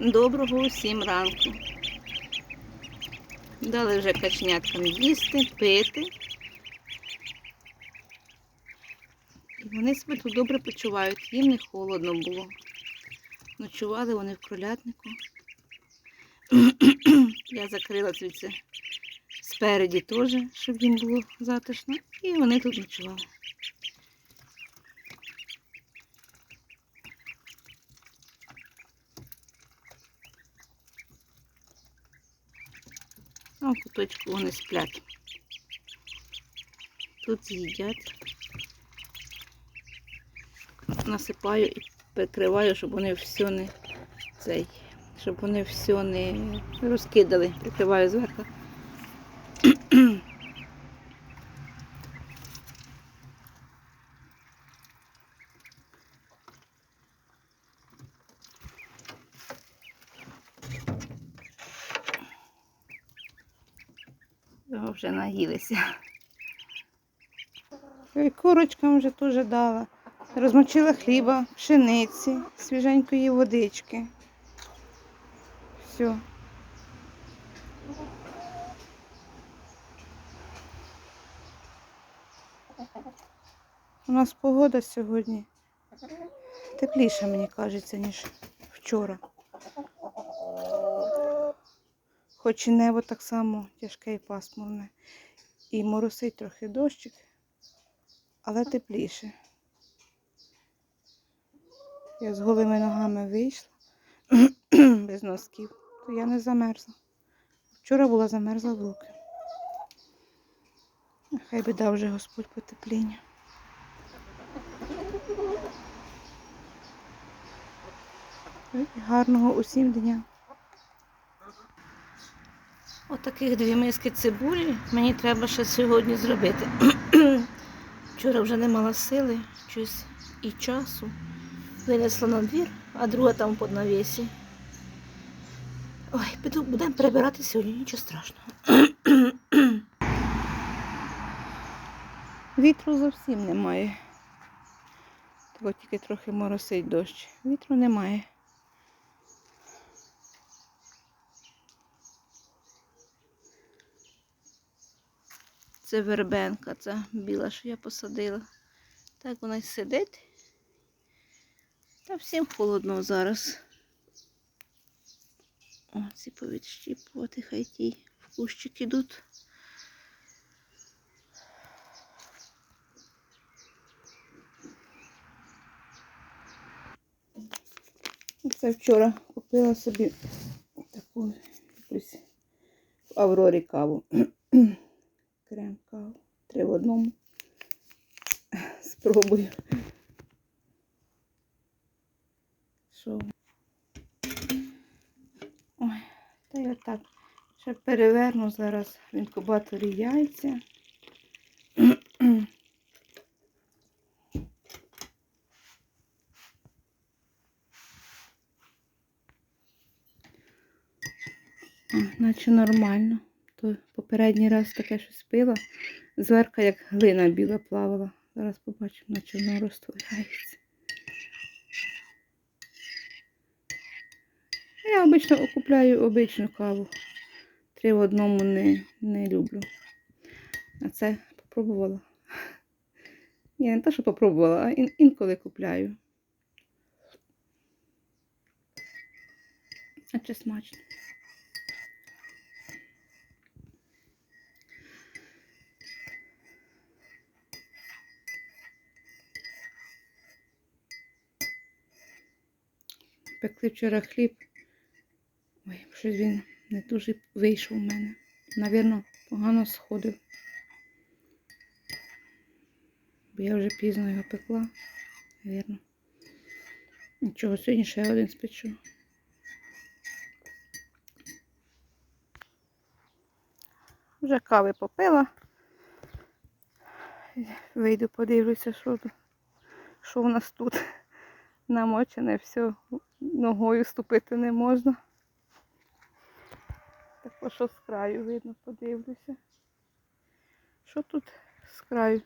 Доброго усім ранку. Дали вже качняткам їсти, пити. І вони себе тут добре почувають, їм не холодно було. Ночували вони в кролятнику. Я закрила звідси спереді теж, щоб їм було затишно. І вони тут ночували. А куточку вони сплять. Тут їдять. Насипаю і прикриваю, щоб вони все не цей, щоб вони все не розкидали. Прикриваю зверху. Його вже наїлися. І курочкам вже теж дала. Розмочила хліба, пшениці, свіженької водички. Все. У нас погода сьогодні тепліша, мені кажеться, ніж вчора. Хоч і небо так само тяжке і пасмурне. І моросить трохи дощик, але тепліше. Я з голими ногами вийшла без носків, то я не замерзла. Вчора була замерзла в руки. Хай би дав вже Господь потепління. Гарного усім дня. Отаких дві миски цибулі мені треба ще сьогодні зробити. Вчора вже не мала сили, щось і часу. Винесла на двір, а друга там під навісі. Ой, піду, будемо прибирати сьогодні, нічого страшного. Вітру зовсім немає. Тільки трохи моросить дощ. Вітру немає. Це вербенка, ця біла, що я посадила. Так вона й сидить. Та всім холодно зараз. О, ці повідщіпувати, хай ті в кущик ідуть. Це вчора купила собі таку якусь Аврорі каву. Крем каву. Три в одному. Спробую. Що? Ой, та я так. Ще переверну зараз в інкубаторі яйця. Наче нормально. То попередній раз таке щось пила. Зверка як глина біла плавала. Зараз побачимо, наче воно розтворяється. Я обично купляю обичну каву. Три в одному не, не люблю. А це попробувала. Ні, не те, що попробувала, а ін- інколи купляю. А чи смачно? Пекли вчора хліб. Ой, щось він не дуже вийшов у мене. Навірно, погано сходив. Бо я вже пізно його пекла. Навірно. Нічого, сьогодні ще один спечу. Вже кави попила. Вийду, подивлюся, що, що в нас тут намочене, все, ногою ступити не можна. Так що з краю видно, подивлюся. Що тут з краю?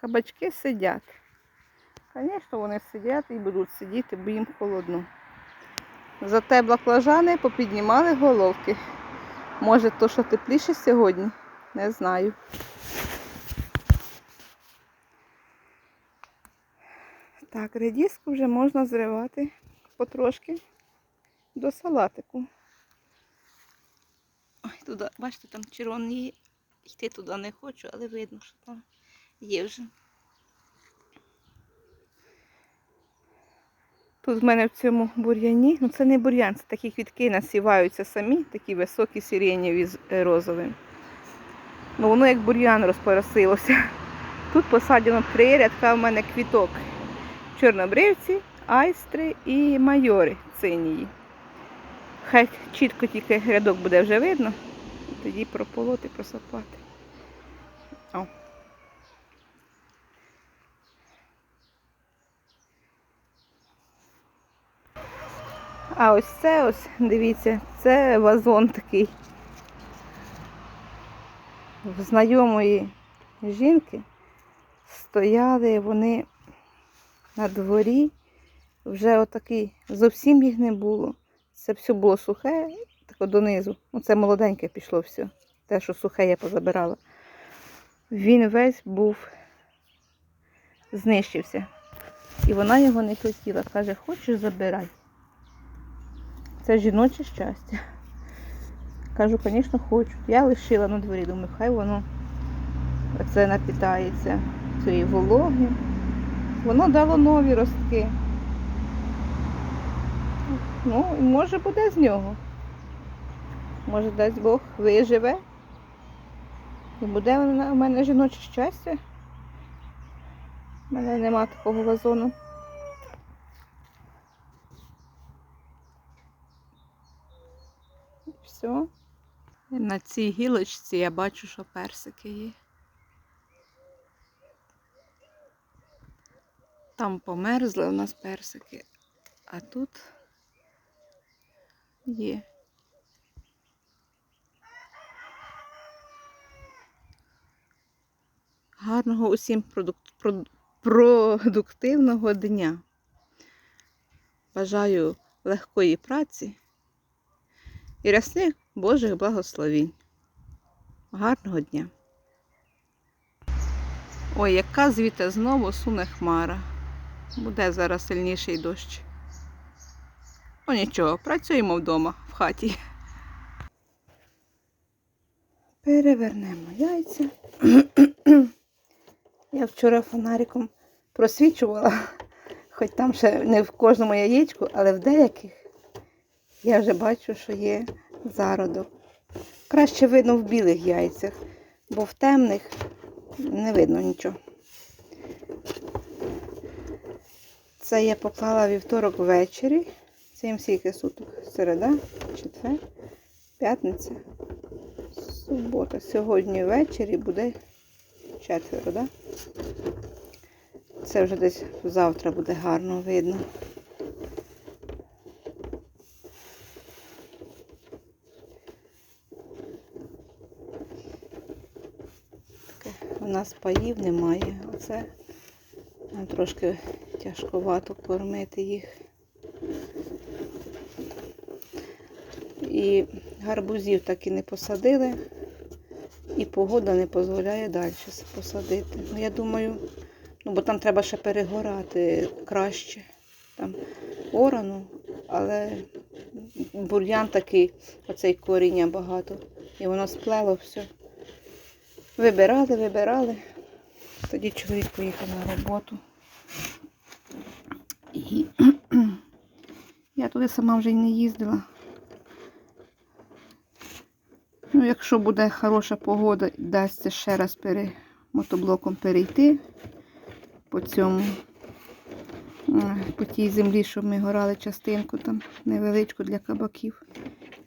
Кабачки сидять. Звісно, вони сидять і будуть сидіти, бо їм холодно. Зате баклажани попіднімали головки. Може, то, що тепліше сьогодні? Не знаю. Так, редиску вже можна зривати потрошки до салатику. Ой, туди, бачите, там червоний. Йти туди не хочу, але видно, що там є вже. Тут в мене в цьому бур'яні, ну це не бур'ян, це такі квітки насіваються самі, такі високі сиренєві з е, розовим. Ну воно як бур'ян розпоросилося. Тут посаджено три рядка в мене квіток. Чорнобривці, айстри і майори синії. Хай чітко тільки рядок буде вже видно, тоді прополоти, просапати. О. А ось це ось, дивіться, це вазон такий. В знайомої жінки стояли вони на дворі, вже отакий, зовсім їх не було. Це все було сухе, тако донизу. Ну, це молоденьке пішло все. Те, що сухе я позабирала. Він весь був знищився. І вона його не хотіла. Каже, хочеш забирай. Це жіноче щастя. Кажу, звісно, хочу. Я лишила на дворі, думаю, хай воно це напітається цієї вологи. Воно дало нові ростки. Ну, може буде з нього. Може, дасть Бог виживе. І буде у мене жіноче щастя. У мене нема такого вазону. Все. На цій гілочці я бачу, що персики є. Там померзли у нас персики, а тут є. Гарного усім продук... продуктивного дня. Бажаю легкої праці і рясних Божих благословінь. Гарного дня. Ой, яка звідти знову суне хмара. Буде зараз сильніший дощ. Ну нічого, працюємо вдома в хаті. Перевернемо яйця. Я вчора фонариком просвічувала, хоч там ще не в кожному яєчку, але в деяких я вже бачу, що є зародок. Краще видно в білих яйцях, бо в темних не видно нічого. Це я поклала вівторок ввечері. Це їм скільки суток. Середа, четвер, п'ятниця, субота. Сьогодні ввечері буде четверо, да? Це вже десь завтра буде гарно видно. У нас паїв немає. Оце трошки тяжковато кормити їх. І гарбузів так і не посадили, і погода не дозволяє далі посадити. Ну, я думаю, ну бо там треба ще перегорати краще. Таморану, але бур'ян такий, оцей коріння багато. І воно сплело все. Вибирали, вибирали. Тоді чоловік поїхав на роботу. І я туди сама вже й не їздила. Ну, якщо буде хороша погода, дасться ще раз пере, мотоблоком перейти по цьому, по тій землі, що ми горали частинку там невеличку для кабаків.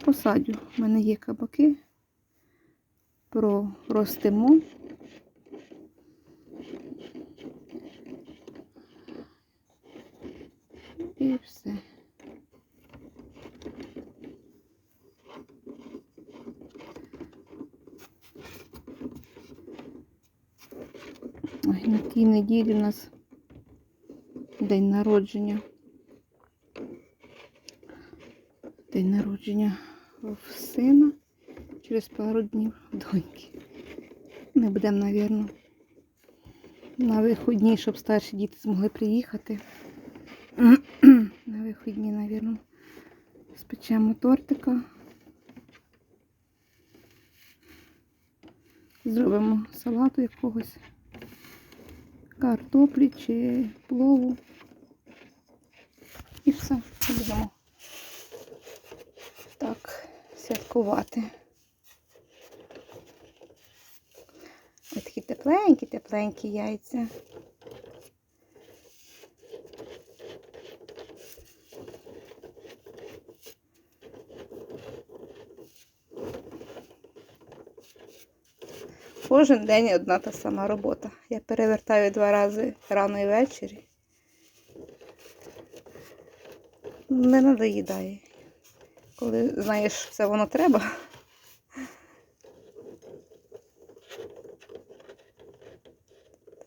Посадю. У мене є кабаки. Проростимо. І все. Ой, на тій неділі у нас день народження День народження в сина через пару днів доньки. Ми будемо, мабуть, на вихідні, щоб старші діти змогли приїхати. Вихідні, мабуть, спечемо тортика. Зробимо салату якогось, картоплі чи плову. І все, будемо так святкувати. Ось такі тепленькі, тепленькі яйця. Кожен день одна та сама робота. Я перевертаю два рази рано і ввечері. Не надоїдає. Коли знаєш, все воно треба.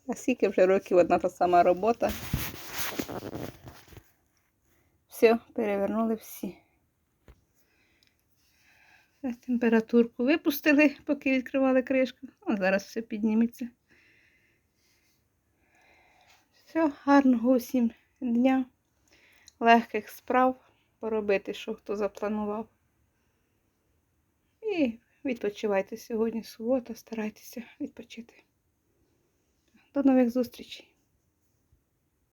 А скільки вже років одна та сама робота. Все, перевернули всі. Температурку випустили, поки відкривали кришку. А зараз все підніметься. Все, гарного усім дня, легких справ поробити, що хто запланував. І відпочивайте сьогодні субота, старайтеся відпочити. До нових зустрічей!